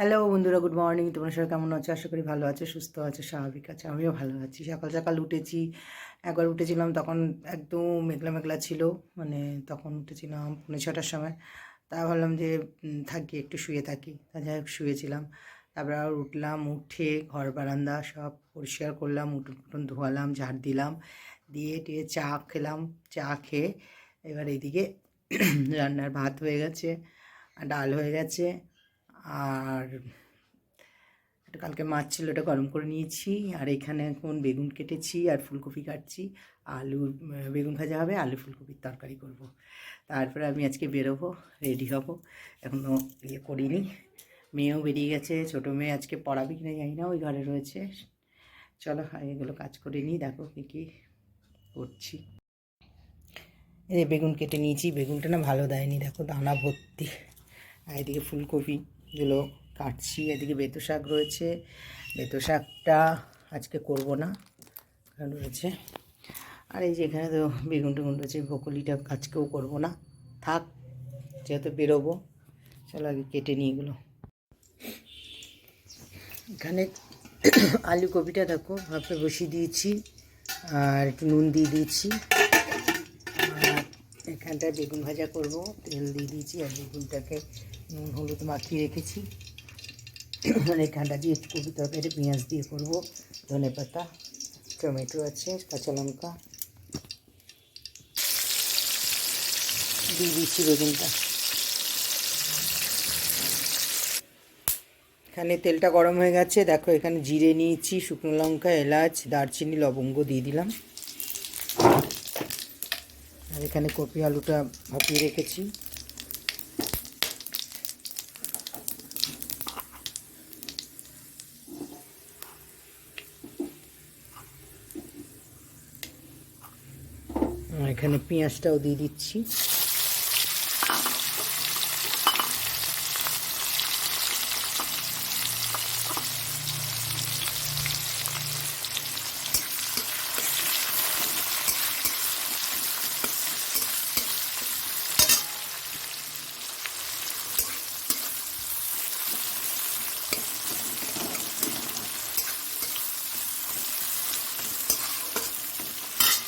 Hello বন্ধুরা good morning তোমরা সবাই কেমন আছো? আশা করি ভালো আছো, সুস্থ আছো, স্বাভাবিক আছে, আমিও ভালো আছি। সকাল সকাল উঠেছি। একবার উঠেছিলাম, তখন একদম মেঘলা মেঘলা ছিল মানে তখন উঠেছিলাম পৌনে ছটার সময়। তা ভাবলাম যে থাকি, একটু শুয়ে থাকি। তা যাই হোক, শুয়েছিলাম। তারপর আর উঠলাম, উঠে ঘর, বারান্দা সব পরিষ্কার করলাম, উঠোন ফুটুন ধোয়ালাম, ঝাড় দিলাম। দিয়ে টিয়ে চা খেলাম। চা খেয়ে এবার এইদিকে রান্নার ভাত হয়ে গেছে ডাল হয়ে গেছে, আর একটা কালকে মাছ ছিল, ওটা গরম করে নিয়েছি, আর এখানে এখন বেগুন কেটেছি আর ফুলকপি কাটছি। আলু বেগুন ভাজা হবে, আলু ফুলকপির তরকারি করব। তারপরে আমি আজকে বেরোবো, রেডি হব। এখনও ইয়ে করিনি। মেয়েও বেরিয়ে গেছে, ছোটো মেয়ে আজকে পড়াবে কিনা জানি না, ওই ঘরে রয়েছে। চলো এগুলো কাজ করে নিই, দেখো কী কী করছি। এই বেগুন কেটে নিয়েছি, বেগুনটা না ভালো দেয়নি, দেখো দানা ভর্তি। আর এদিকে ফুলকপিগুলো কাটছি, এদিকে বেতো শাক রয়েছে। বেতো শাকটা আজকে করব না, কারণ রয়েছে। আর এই যে এখানে তো বেগুন টেগুন রয়েছে ব্রকলিটা আজকেও করব না। থাক, যেহেতু বেরোবো, চলো আগে কেটে নিই এগুলো। এখানে আলু কপিটা দেখো, ভাপে বসিয়ে দিয়েছি, আর একটু নুন দিয়ে দিয়েছি। আর এখানটায় বেগুন ভাজা করব, তেল দিয়ে দিয়েছি, আর বেগুনটাকে নুন, হলুদ মাখিয়ে রেখেছি। এখানটা দিয়ে কপি তরকারি পেঁয়াজ দিয়ে করব। ধনে পাতা, টমেটো আছে, কাঁচা লঙ্কা। দিয়ে দিচ্ছি বেগুনটা এখানে তেলটা গরম হয়ে গেছে। দেখো, এখানে জিরে নিয়েছি, শুকনো লঙ্কা, এলাচ, দারচিনি, লবঙ্গ দিয়ে দিলাম। আর এখানে কপি আলুটা ভাপিয়ে রেখেছি আর এখানে পেঁয়াজটাও দিয়ে দিচ্ছি।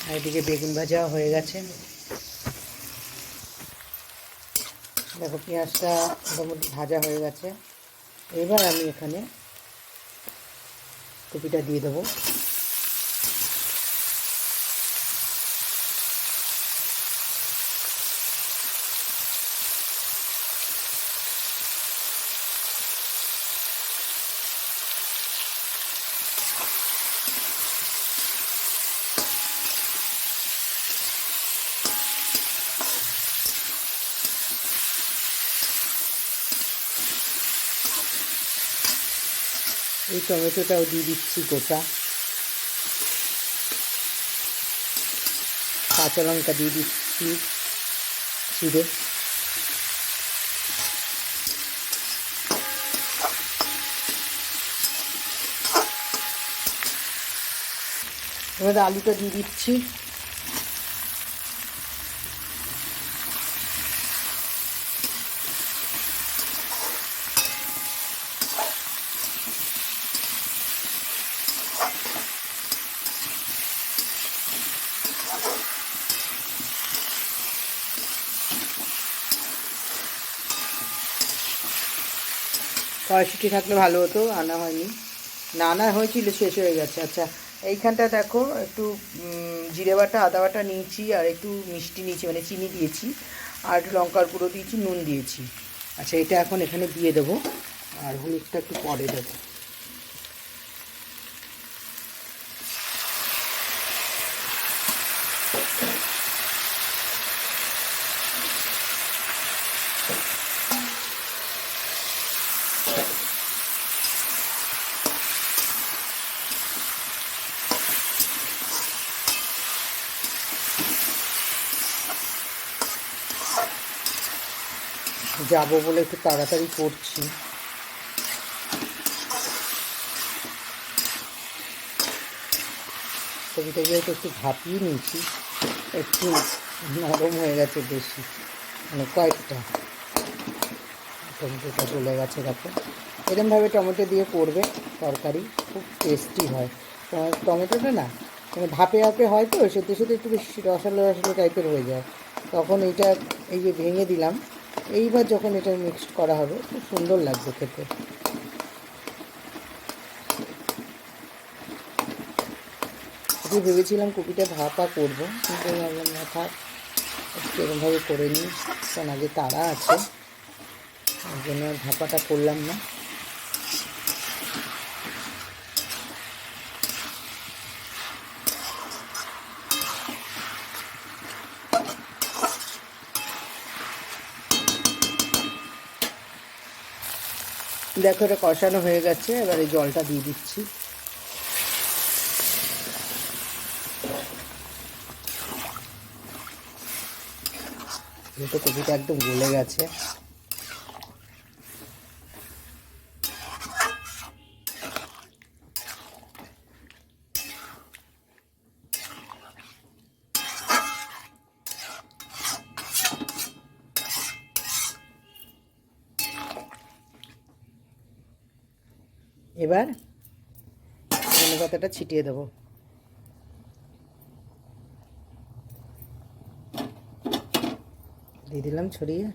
আর এদিকে বেগুন ভাজা হয়ে গেছে। দেখো, পেঁয়াজটা মোটামুটি ভাজা হয়ে গেছে। এবার আমি এখানে কপিটা দিয়ে দেবো। এই টমেটোটাও দিয়ে দিচ্ছি গোটা। কাঁচা লঙ্কা দিয়ে দিচ্ছি চিড়ে। এবার আলুটা দিয়ে দিচ্ছি। কড়াইশুটি থাকলে ভালো হতো, আনা হয়নি। না, আনা হয়েছিল, শেষ হয়ে গেছে। আচ্ছা এইখানটা দেখো, একটু জিরে বাটা, আদা বাটা নিয়েছি, আর একটু মিষ্টি নিয়েছি মানে চিনি দিয়েছি, আর লঙ্কার গুঁড়ো দিয়েছি, নুন দিয়েছি। আচ্ছা এটা এখন এখানে দিয়ে দেবো, আর হলুদটা একটু পরে দেবো। যাব বলে একটু তাড়াতাড়ি করছি। কবিটা যেহেতু একটু ভাপিয়ে নিয়েছি। একটু নরম হয়ে গেছে বেশি। মানে কয়েকটা। টমেটোটা গলে গেছে, দেখো। এরমভাবে টমেটো দিয়ে করবে তরকারি। খুব টেস্টি হয়। টমে- টমেটোটা না মানে ভাপে ভাপে হয় তো সেদ্ধ সেদ্ধ একটু বেশি রসালো রসালো টাইপের হয়ে যায়। তখন এইটা, এই যে ভেঙে দিলাম এইবার যখন এটা মিক্সড করা হবে, খুব সুন্দর লাগবে খেতে। আজকে ভেবেছিলাম কপিটা ভাপা করব, কিন্তু ভাবলাম, না থাক এরকমভাবে করে নিই। কারণ আগে তারা আছে ওই জন্য ভাপাটা করলাম না। দেখো, এটা কষানো হয়ে গেছে। এবার এই জলটা দিয়ে দিচ্ছি। তো কপিটা একদম গলে গেছে। এবার ধনে পাতাটা ছিটিয়ে দেবো। দিয়ে দিলাম ছড়িয়ে।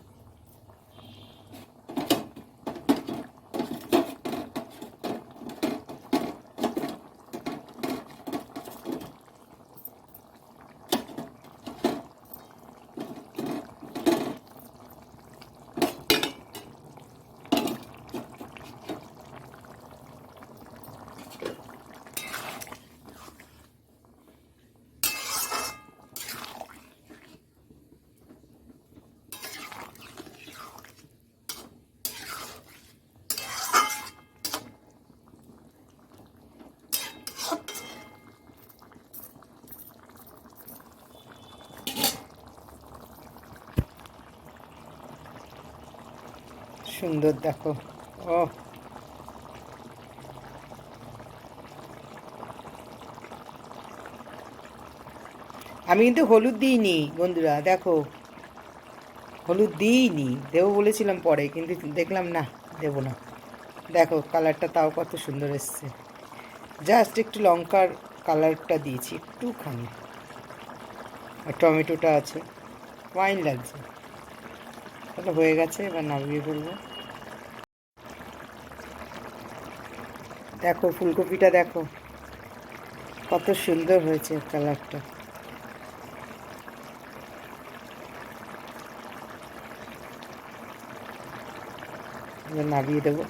সুন্দর, দেখো। ও আমি কিন্তু হলুদ দিইনি, বন্ধুরা, দেখো। হলুদ দিইনি, দেবো বলেছিলাম পরে, কিন্তু দেখলাম না, দেবো না। দেখো, কালারটা তাও কত সুন্দর এসছে। জাস্ট একটু লঙ্কার কালারটা দিয়েছি, একটুখানি। আর টমেটোটা আছে, ওয়াইন লাগছে। তাহলে হয়ে গেছে, এবার নামিয়ে ফেলব। দেখো, ফুলকপিটা দেখো, কত সুন্দর হয়েছে কালারটা। এবার নামিয়ে দেবো।